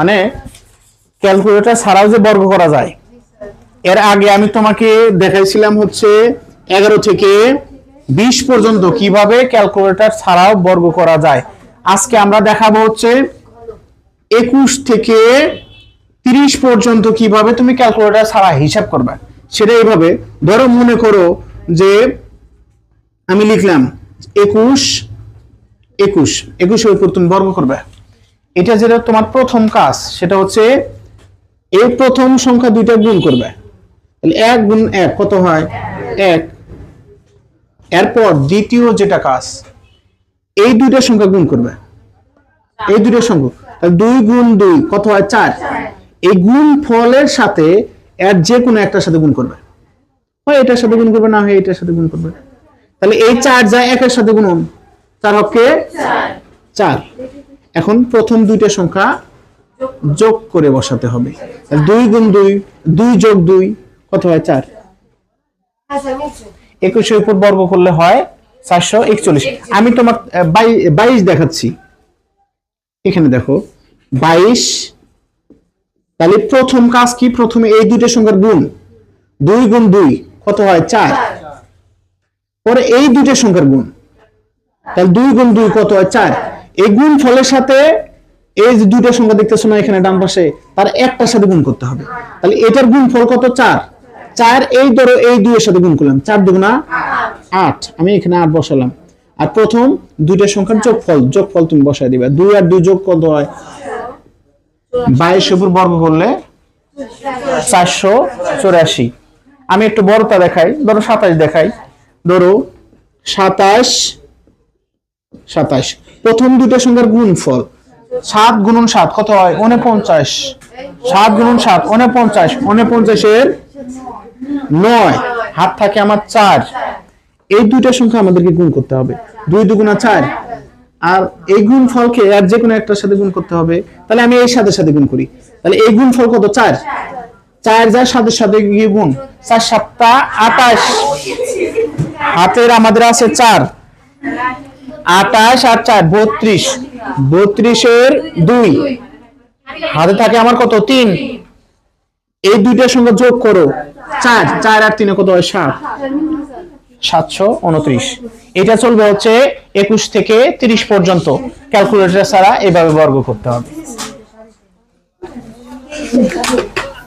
মানে ক্যালকুলেটর ছাড়াও যে বর্গ করা যায়, এর আগে আমি তোমাকে দেখাইছিলাম হচ্ছে এগারো থেকে বিশ পর্যন্ত কীভাবে ক্যালকুলেটর ছাড়াও বর্গ করা যায়। আজকে আমরা দেখাবো হচ্ছে একুশ থেকে তিরিশ পর্যন্ত কীভাবে তুমি ক্যালকুলেটর ছাড়া হিসাব করবে। সেটা এইভাবে, ধরো মনে করো যে আমি লিখলাম একুশ একুশ, একুশের উপর তুমি বর্গ করবে। এটা যেটা তোমার প্রথম কাজ সেটা হচ্ছে এই প্রথম সংখ্যা দুইটা গুণ করবে। তাহলে এক গুণ এক কত হয়? এক। এরপর দ্বিতীয় যেটা কাজ এই দুইটা সংখ্যা গুণ করবে। এই দুইটা সংখ্যা তাহলে দুই গুণ দুই কত হয়? চার। এই গুণ ফলের সাথে এর যে কোনো একটার সাথে গুণ করবে। হয় এটার সাথে গুণ করবে না হয় এটার সাথে গুণ করবে। তাহলে এই চার যায় একের সাথে গুণন চার হকে চার। এখন প্রথম দুইটা সংখ্যা যোগ করে বসাতে হবে। দুই গুণ দুই দুই যোগ দুই, কত হয় চার? একুশের উপর বর্গ করলে হয় চারশো একচল্লিশ। আমি তোমার বাইশ দেখাচ্ছি। এখানে দেখো, বাইশ, তাহলে প্রথম কাজ কি? প্রথমে এই দুইটা সংখ্যার গুণ, দুই গুণ দুই, কত হয় চার? পরে এই দুইটা সংখ্যার গুণ, তাহলে দুই গুণ দুই কত হয় চার? এই ফলের সাথে এই যে দুইটা সংখ্যা দেখতেছো না এখানে ডান পাশে, তার একটার সাথে গুণ করতে হবে। তাহলে এটার গুণ ফল কত? চার। চার এই ধরো এই দুইয়ের সাথে গুণ করলাম। চার দুগুণা আট। আমি এখানে আট বসালাম। আর প্রথম দুইটা সংখ্যার যোগফল। যোগফল তুমি বসাই দিবে। দুই আর দুই যোগ কত হয়? বাইশ উপর বর্গ করলে চারশো চৌরাশি। আমি একটু বড়টা দেখাই। ধরো সাতাশ দেখাই। ধরো সাতাশ সাতাশ। প্রথম দুটো সংখ্যার গুণফল। সাত গুণন সাত, কত হয়? উনপঞ্চাশ। সাত গুণন সাত, উনপঞ্চাশ। উনপঞ্চাশের নয়। হাত থাকে আমার চার। এই দুইটা সংখ্যা আমাদেরকে গুণ করতে হবে। দুই দুগুণা চার। আর এই গুণ ফলকে আর যে কোনো একটার সাথে গুণ করতে হবে। তাহলে আমি এই সাথে সাথে গুণ করি। তাহলে এই গুণ ফল কত? চার। চার যার সাথে সাথে গিয়ে গুণ। চার সাতটা আটাশ। হাতের আমাদের আছে চার। আটাশ আর চার, বত্রিশ। বত্রিশের দুই। হাতে থাকে আমার কত? তিন। এই দুইটার সঙ্গে যোগ করো। চার। চার আর তিনে কত হয়? সাত। সাতশো উনত্রিশ। এটা চলবে হচ্ছে একুশ থেকে তিরিশ পর্যন্ত। ক্যালকুলেটর ছাড়া এভাবে বর্গ করতে হবে।